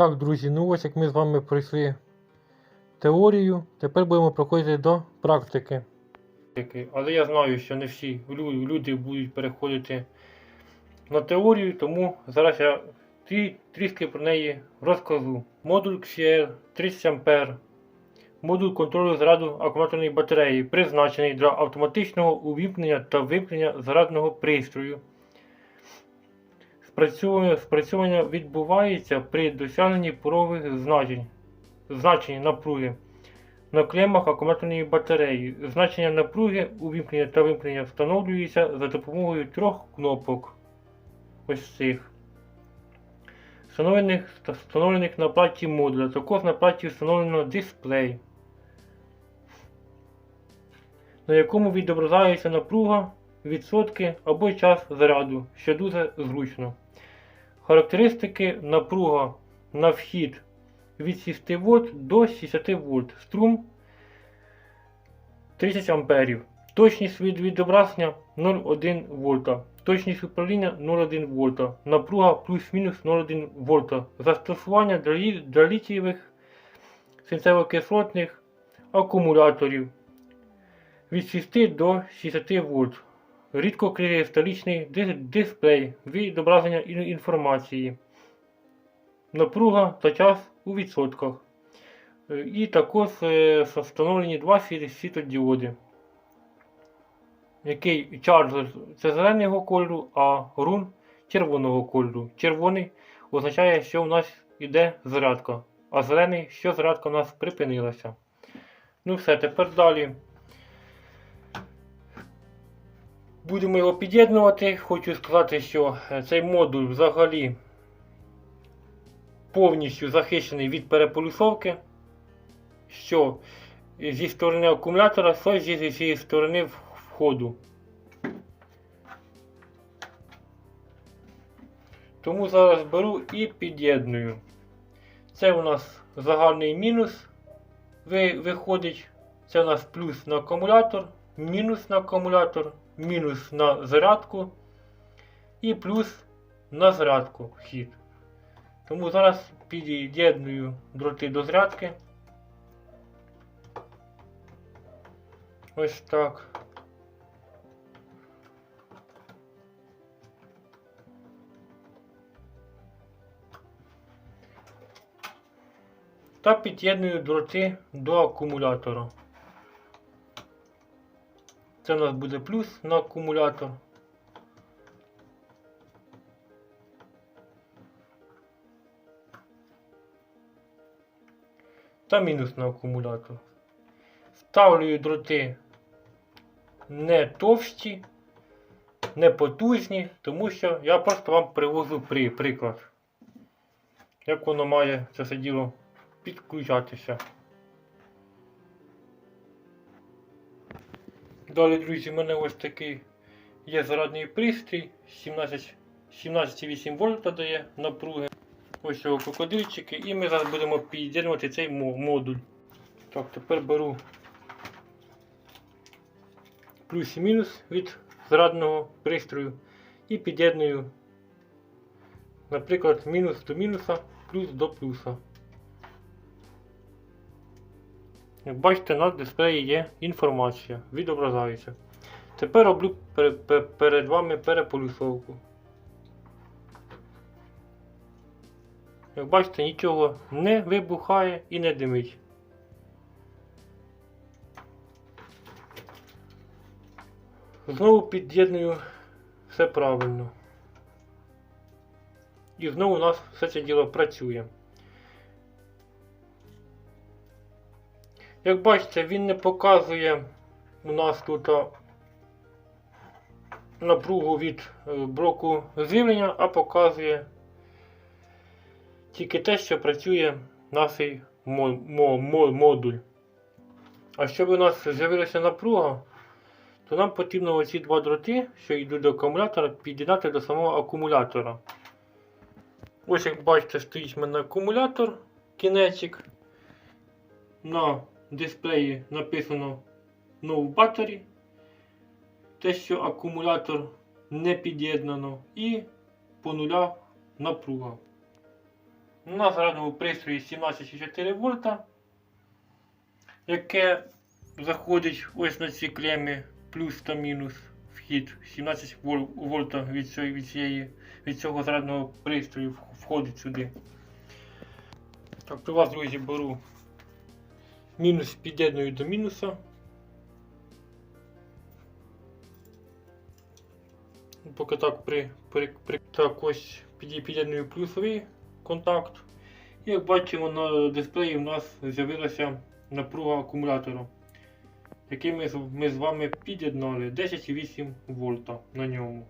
Так, друзі, ну ось як ми з вами пройшли теорію, тепер будемо проходити до практики. Але я знаю, що не всі люди будуть переходити на теорію, тому зараз я трі- трішки про неї розкажу. Модуль XCR 30 А. Модуль контролю заряду акумуляторної батареї, призначений для автоматичного увімкнення та вимкнення зарядного пристрою. Спрацьовування, відбувається при досягненні порогових значень, значень напруги на клемах акумуляторної батареї. Значення напруги увімкнення та вимкнення встановлюється за допомогою трьох кнопок. Ось цих. Встановлених, встановлених на платі модуля. Також на платі встановлено дисплей, на якому відображається напруга, відсотки або час заряду, що дуже зручно. Характеристики напруга на вхід від 6 вольт до 60 вольт. Струм 30 амперів. Точність від відображення 0,1 вольта. Точність управління 0,1 вольта. Напруга плюс-мінус 0,1 вольта. Застосування для, лі- для літієвих свинцево-кислотних акумуляторів від 6 до 60 вольт. Рідкокристалічний дис- дисплей відображення ін- інформації. Напруга та час у відсотках. Е, І також е, встановлені два світодіоди. Який чарджер це зеленого кольору, а рун червоного кольору. Червоний означає, що у нас йде зарядка, а зелений, що зарядка у нас припинилася. Ну все, тепер далі. Будемо його під'єднувати. Хочу сказати, що е, цей модуль взагалі повністю захищений від переполюсовки, що зі сторони акумулятора, що зі, зі сторони входу. Тому зараз беру і під'єдную. Це у нас загальний мінус виходить. Це у нас плюс на акумулятор, мінус на акумулятор, мінус на зарядку і плюс на зарядку вхід. Тому зараз під'єдную дроти до зарядки. Ось так. Та під'єдную дроти до акумулятора. Це у нас буде плюс на акумулятор. Та мінус на акумулятор. Ставлю дроти не товсті, не потужні, тому що я просто вам привожу при, приклад. Як воно має це все діло підключатися. Далі, друзі, в мене ось такий є зарядний пристрій 17 17,8 вольта дає напруги. Ось його крокодильчики, і ми зараз будемо під'єднувати цей модуль. Так, тепер беру плюс і мінус від зарядного пристрою і під'єдную, наприклад, мінус до мінуса, плюс до плюса. Як бачите, на дисплеї є інформація, відображається. Тепер роблю пер- пер- перед вами переполюсовку. Як бачите, нічого не вибухає і не димить. Знову під'єдную все правильно. І знову у нас все це діло працює. Як бачите, він не показує у нас тут напругу від е, блоку живлення, а показує тільки те, що працює наш мо- мо- мо- модуль. А щоб у нас з'явилася напруга, то нам потрібно оці два дроти, що йдуть до акумулятора, під'єднати до самого акумулятора. Ось як бачите, стоїть в мене акумулятор, кінечик. На дисплеї написано No Battery. Те, що акумулятор не під'єднано, і по нулях напруга. На зарядному пристрої 17,4 вольта, яке заходить ось на ці клеми плюс та мінус вхід 17 вол- вольта від, цієї, від, цієї, від цього зарядного пристрою входить сюди. Так, при вас, друзі, беру мінус під'єдную до мінуса. Поки так при, при, при так ось під'єдную плюсовий контакт. І як бачимо на дисплеї в нас з'явилася напруга акумулятора, який ми, ми з вами під'єднали 10,8 вольта на ньому.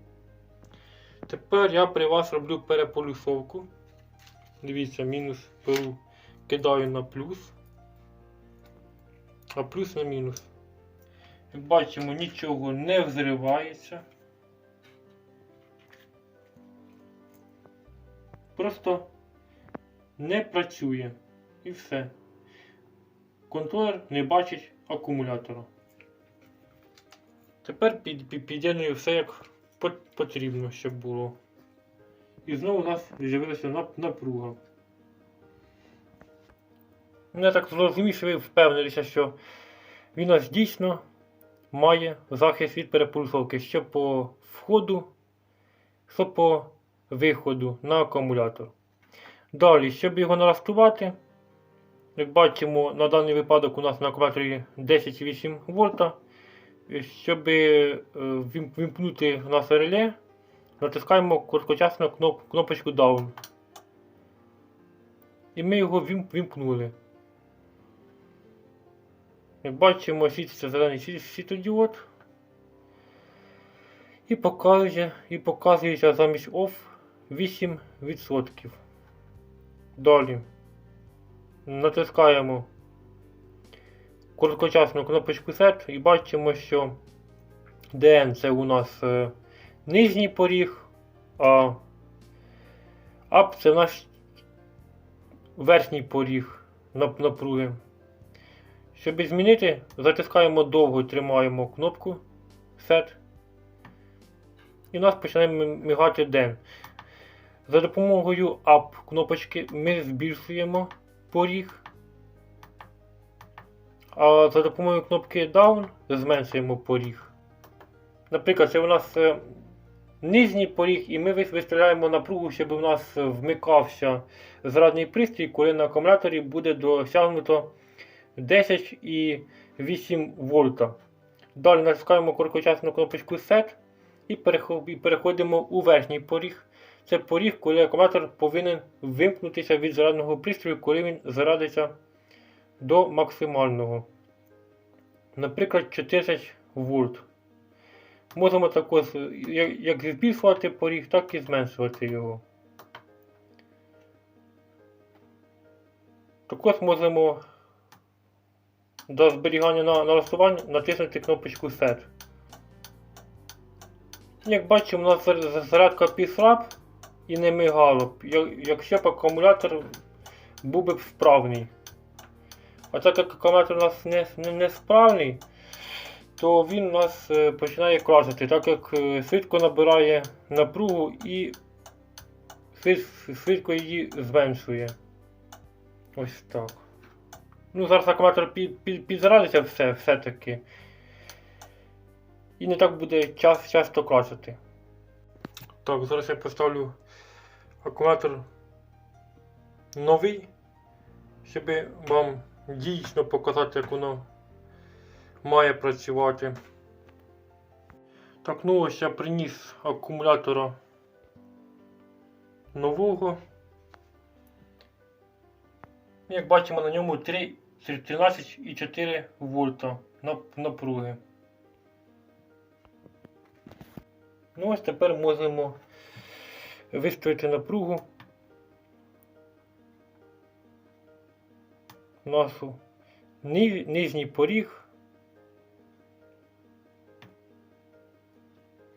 Тепер я при вас роблю переполюсовку. Дивіться, мінус кидаю на плюс, а плюс на мінус. Як бачимо, нічого не взривається. Просто не працює. І все. Контролер не бачить акумулятора. Тепер під, під, під'єдную все як потрібно, щоб було. І знову у нас з'явилася нап- напруга. Ну, Я так зрозумів, що ви впевнилися, що він нас дійсно має захист від перепульсовки що по входу, що по виходу на акумулятор. Далі, щоб його налаштувати, як бачимо, на даний випадок у нас на акумуляторі 10,8 вольта. Щоб е, вім- вімкнути в реле, натискаємо короткочасно кноп- кнопочку Down. І ми його вім- вімкнули. Як бачимо, світиться зелений світ- світодіод. І показує, і показується замість OFF 8%. Далі натискаємо короткочасну кнопочку Set і бачимо, що DN це у нас е, нижній поріг, а Up це наш верхній поріг нап- напруги. Щоб змінити, затискаємо довго, тримаємо кнопку Set. І у нас починає мигати DN. За допомогою Up кнопочки ми збільшуємо поріг. А за допомогою кнопки Down зменшуємо поріг. Наприклад, це у нас е, нижній поріг, і ми вис- виставляємо напругу, щоб у нас вмикався зрадний пристрій, коли на акумуляторі буде досягнуто 10,8 вольта. Далі натискаємо короткочасну кнопочку Set і переходимо у верхній поріг. Це поріг, коли акумулятор повинен вимкнутися від зарядного пристрою, коли він зарадиться до максимального. Наприклад, 40 вольт. Можемо також як збільшувати поріг, так і зменшувати його. Також можемо до зберігання на налаштування натиснути кнопочку Set. Як бачимо, у нас зарядка пішла і не мигало якщо б акумулятор був би справний. А так як акумулятор у нас не, не, не справний, то він у нас е, починає клацати, так як е, швидко набирає напругу і швидко її зменшує. Ось так. Ну, зараз акумулятор під, все, все-таки. І не так буде час, часто клацати. Так, зараз я поставлю акумулятор новий, щоб вам дійсно показати, як воно має працювати. Так, ну ось я приніс акумулятора нового. Як бачимо, на ньому 3 13,4 вольта нап- напруги. Ну ось тепер можемо виставити напругу нашу нижній поріг.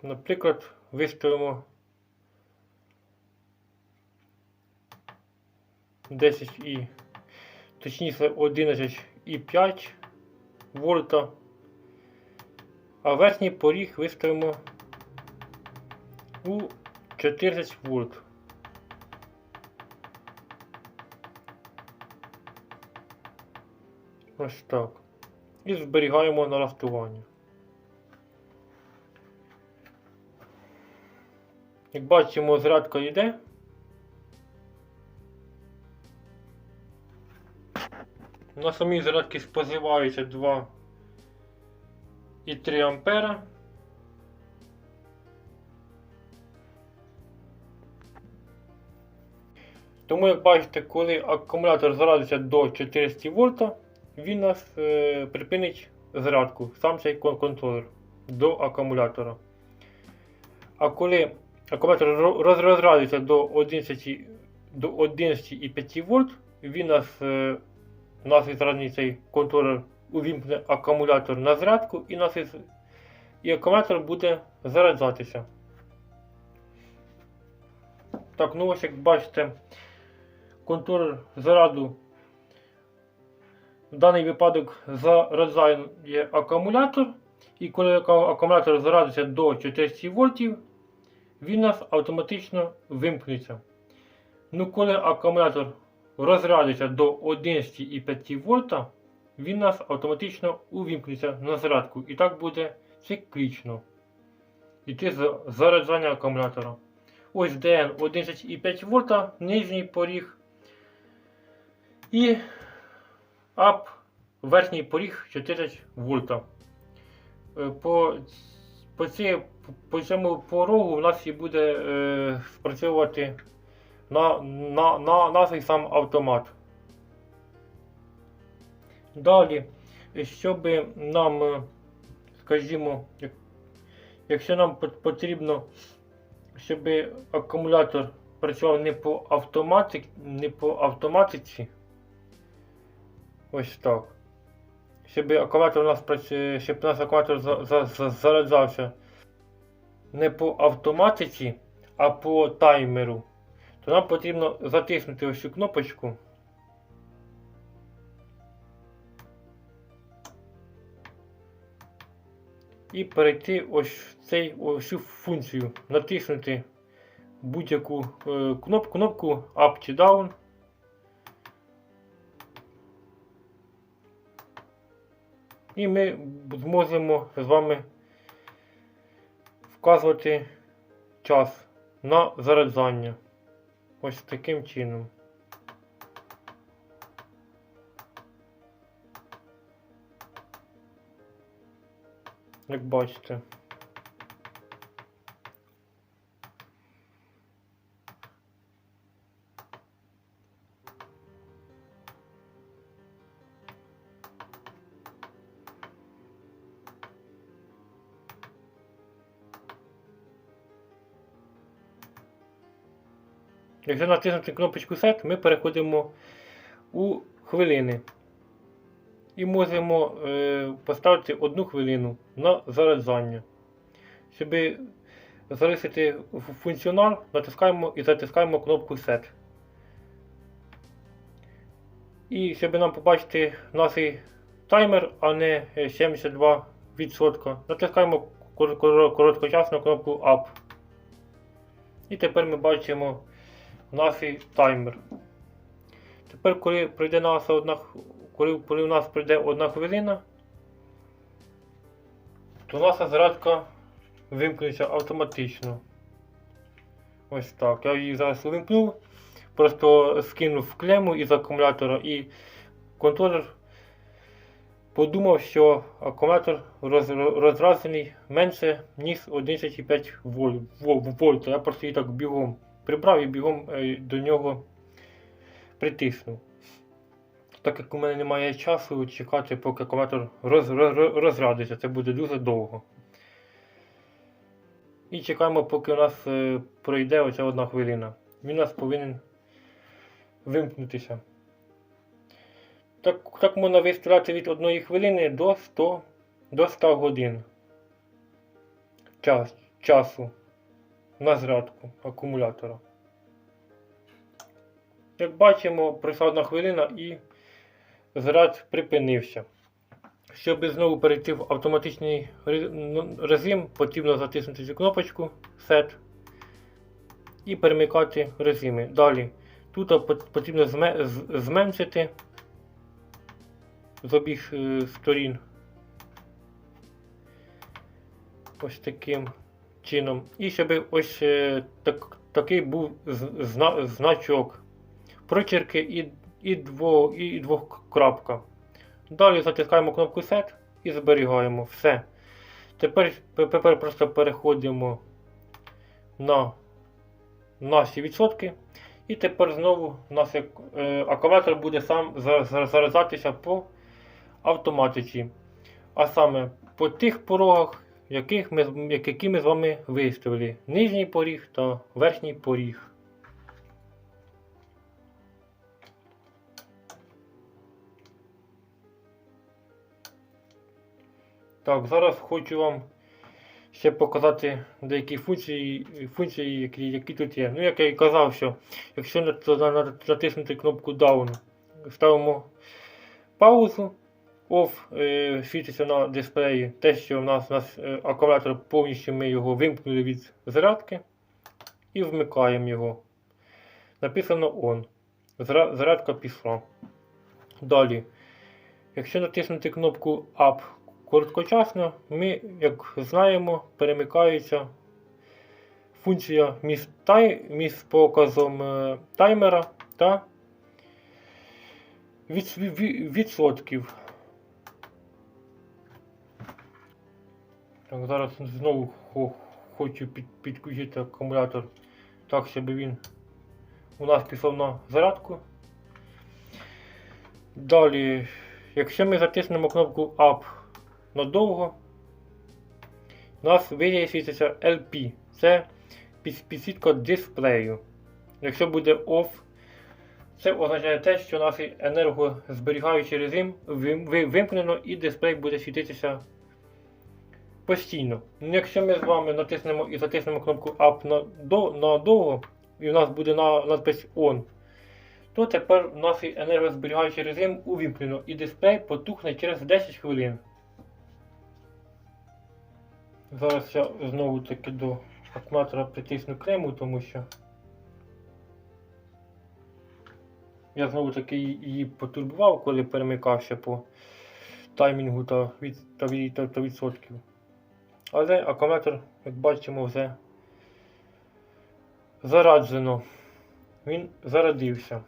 Наприклад, виставимо 10 і точніше 11,5 вольта. А верхній поріг виставимо у 14 вольт. Ось так. І зберігаємо налаштування. Як бачимо, зарядка йде. На самій зарядці споживається 2 і 3 ампера. Тому, як бачите, коли акумулятор зарадиться до 400 вольта, він нас е, припинить зарядку, сам цей контролер до акумулятора. А коли акумулятор ро- роз- розрадиться до 11, до 11,5 вольт, він нас, е, нас відразний цей контролер увімкне акумулятор на зарядку і, нас із- і акумулятор буде заряджатися. Так, ну ось як бачите, контролер заряду в даний випадок заряджає акумулятор. І коли акумулятор зарадиться до 400 вольтів, він у нас автоматично вимкнеться. Ну, коли акумулятор розрядиться до 11,5 вольта, він нас автоматично увімкнеться на зарядку. І так буде циклічно. Іти за- заряджання акумулятора. Ось DN 11,5 вольта, нижній поріг. І ап верхній поріг 14 вольта. Е, По, по, ці, по цьому порогу у нас і буде е, спрацьовувати на, на, на, на цей сам автомат. Далі, щоб нам, е, скажімо, як, якщо нам потрібно, щоб акумулятор працював не по автоматиці, не по автоматиці, ось так. Щоб акумулятор у нас працює, щоб у нас акумулятор за, за, за, заряджався не по автоматиці, а по таймеру, то нам потрібно затиснути ось цю кнопочку. І перейти ось в цей ось цю функцію, натиснути будь-яку е, кнопку, кнопку Up чи Down. І ми зможемо з вами вказувати час на заряджання. Ось таким чином. Як бачите. Якщо натиснути кнопочку Set, ми переходимо у хвилини. І можемо е, поставити одну хвилину на заряджання. Щоб залишити функціонал, натискаємо і затискаємо кнопку Set. І щоб нам побачити наш таймер, а не е, 72%, натискаємо кор- кор- короткочасно кнопку Up. І тепер ми бачимо наш таймер. Тепер, коли пройде наша одна, коли, коли у нас прийде одна хвилина, то наша зарядка вимкнеться автоматично. Ось так. Я її зараз увімкнув, просто скинув клему із акумулятора і контролер подумав, що акумулятор роз, розразений менше, ніж 11,5 воль, вол- Я просто її так бігом прибрав і бігом е, до нього притиснув. Так як у мене немає часу чекати, поки акумулятор роз, роз, розрядиться, це буде дуже довго. І чекаємо, поки у нас е, пройде оця одна хвилина. Він у нас повинен вимкнутися. Так, так можна виставляти від одної хвилини до 100, до 100 годин час, часу на зарядку акумулятора. Як бачимо, пройшла одна хвилина і заряд припинився. Щоб знову перейти в автоматичний ну, режим, потрібно затиснути цю кнопочку Set і перемикати режими. Далі тут потрібно зменшити з обіх е, сторін. Ось таким чином. І щоб ось е, так, такий був зна, значок. Прочерки і, і, дво, і двокрапка. Далі затискаємо кнопку Set і зберігаємо все. Тепер, тепер просто переходимо на наші відсотки. І тепер знову у нас е, акумулятор буде сам за- за- заряджатися по автоматиці. А саме по тих порогах, яких ми, які ми з вами виставили. Нижній поріг та верхній поріг. Так, зараз хочу вам ще показати деякі функції, функції які, які тут є. Ну, як я і казав, що якщо на- на- на- натиснути кнопку Down, ставимо паузу, Off е, світиться на дисплеї. Те, що в нас, у нас е, акумулятор повністю ми його вимкнули від зарядки і вмикаємо його. Написано On. Зарядка пішла. Далі. Якщо натиснути кнопку Up короткочасно, ми, як знаємо, перемикається функція між, тай, між показом е, таймера та від, від, відсотків. Так, зараз знову хочу під, підключити акумулятор так, щоб він у нас пішов на зарядку. Далі, якщо ми затиснемо кнопку Up надовго, у нас висвітиться LP. Це під- підсвітка дисплею. Якщо буде OFF, це означає те, що наш енергозберігаючий режим вим- вимкнено і дисплей буде світитися постійно. Ну, Якщо ми з вами натиснемо і затиснемо кнопку Up на, до, надовго, і у нас буде на, надпись On, то тепер наш енергозберігаючий режим увімкнено і дисплей потухне через 10 хвилин. Зараз я знову таки до акумулятора притисну крему, тому що я знову таки її потурбував, коли перемикався по таймінгу та, від, та, від, та, та відсотків. Але акумулятор, як бачимо, вже зараджено. Він зарядився.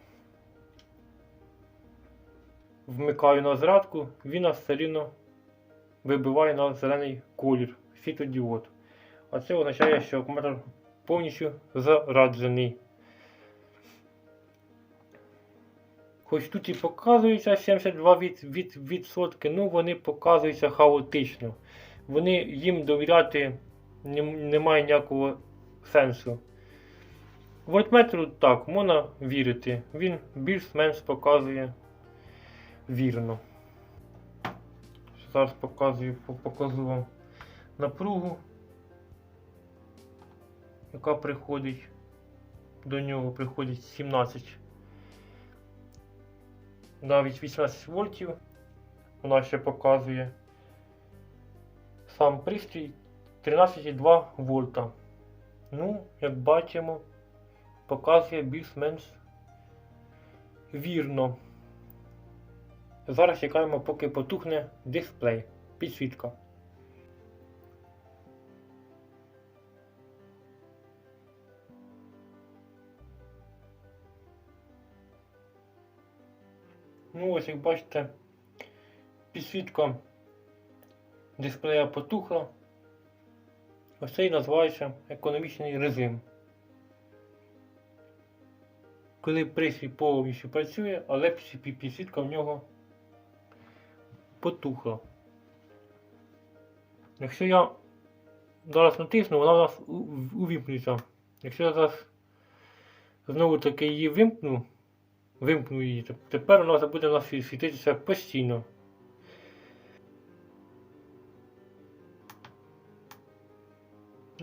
Вмикаю на зарядку, він нас вибиває на зелений колір світодіод. А це означає, що акумулятор повністю зараджений. Хоч тут і показується 72 від, від, відсотки, ну вони показуються хаотично. Вони їм довіряти не- немає ніякого сенсу. Вольтметру так, можна вірити. Він більш-менш показує вірно. Зараз показую, по- покажу вам напругу, яка приходить. До нього приходить 17. Навіть 18 вольтів. Вона ще показує сам пристрій 13,2 вольта. Ну, як бачимо, показує більш-менш вірно. Зараз чекаємо, поки потухне дисплей, підсвітка. Ну ось як бачите, підсвітка дисплея потухла. Ось це і називається економічний режим. Коли пристрій повністю працює, але пі- підсвітка в нього потухла. Якщо я зараз натисну, вона у нас увімкнеться. Якщо я зараз знову таки її вимкну, вимкну її, тепер вона буде у нас світитися постійно.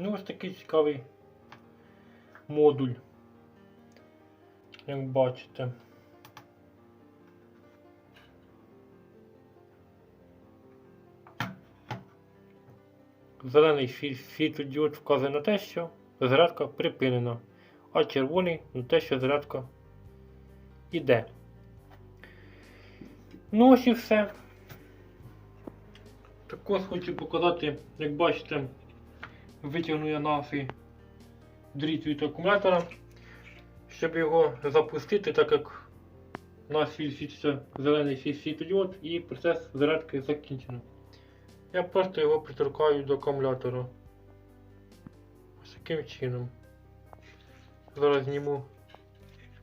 Ну, ось такий цікавий модуль, як бачите. Зелений світ- світлодіод вказує на те, що зарядка припинена, а червоний на те, що зарядка іде. Ну ось і все. Також хочу показати, як бачите, витягну я нафі дріт від акумулятора, щоб його запустити, так як у нас світиться зелений світлодіод і процес зарядки закінчено. Я просто його приторкаю до акумулятора. Ось таким чином. Зараз зніму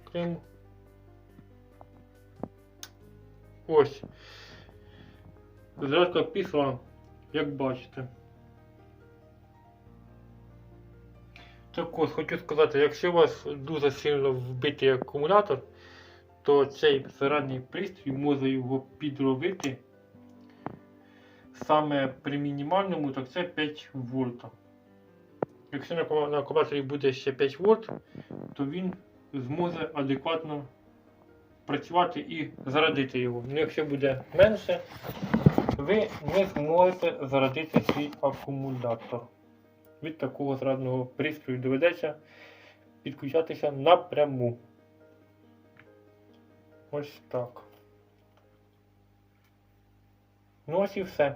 клейму. Ось. Зарядка пішла, як бачите. Також хочу сказати, якщо у вас дуже сильно вбитий акумулятор, то цей зарядний пристрій може його підробити. Саме при мінімальному, так це 5 вольта. Якщо на акумуляторі буде ще 5 вольт, то він зможе адекватно працювати і зарядити його. Ну, якщо буде менше, ви не зможете зарядити свій акумулятор. Від такого зрадного пристрою доведеться підключатися напряму. Ось так. Ну ось і все.